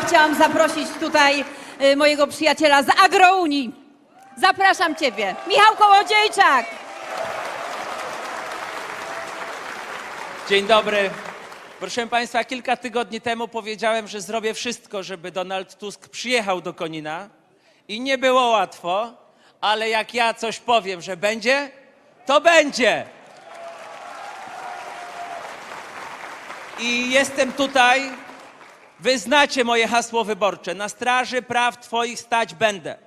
chciałam zaprosić tutaj y, mojego przyjaciela z Agrounii. Zapraszam Ciebie, Michał Kołodziejczak. Dzień dobry. Proszę Państwa, kilka tygodni temu powiedziałem, że zrobię wszystko, żeby Donald Tusk przyjechał do Konina. I nie było łatwo, ale jak ja coś powiem, że będzie, to będzie. I jestem tutaj, wy znacie moje hasło wyborcze. Na straży praw Twoich stać będę.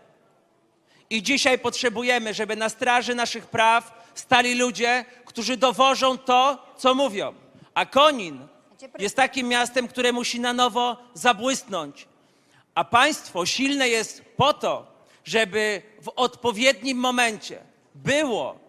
I dzisiaj potrzebujemy, żeby na straży naszych praw stali ludzie, którzy dowożą to, co mówią. A Konin jest takim miastem, które musi na nowo zabłysnąć. A państwo silne jest po to, żeby w odpowiednim momencie było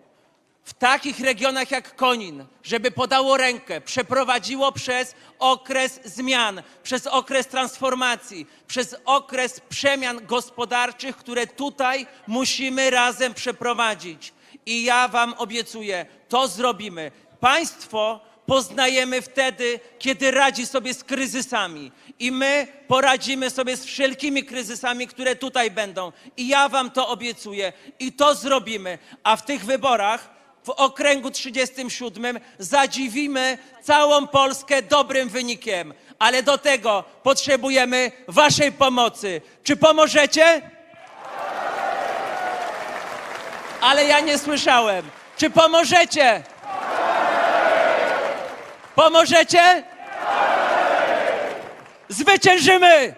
w takich regionach jak Konin, żeby podało rękę, przeprowadziło przez okres zmian, przez okres transformacji, przez okres przemian gospodarczych, które tutaj musimy razem przeprowadzić. I ja Wam obiecuję, to zrobimy. Państwo poznajemy wtedy, kiedy radzi sobie z kryzysami. I my poradzimy sobie z wszelkimi kryzysami, które tutaj będą. I ja Wam to obiecuję. I to zrobimy. A w tych wyborach w okręgu 37 zadziwimy całą Polskę dobrym wynikiem. Ale do tego potrzebujemy Waszej pomocy. Czy pomożecie? Ale ja nie słyszałem. Czy pomożecie? Pomożecie? Zwyciężymy!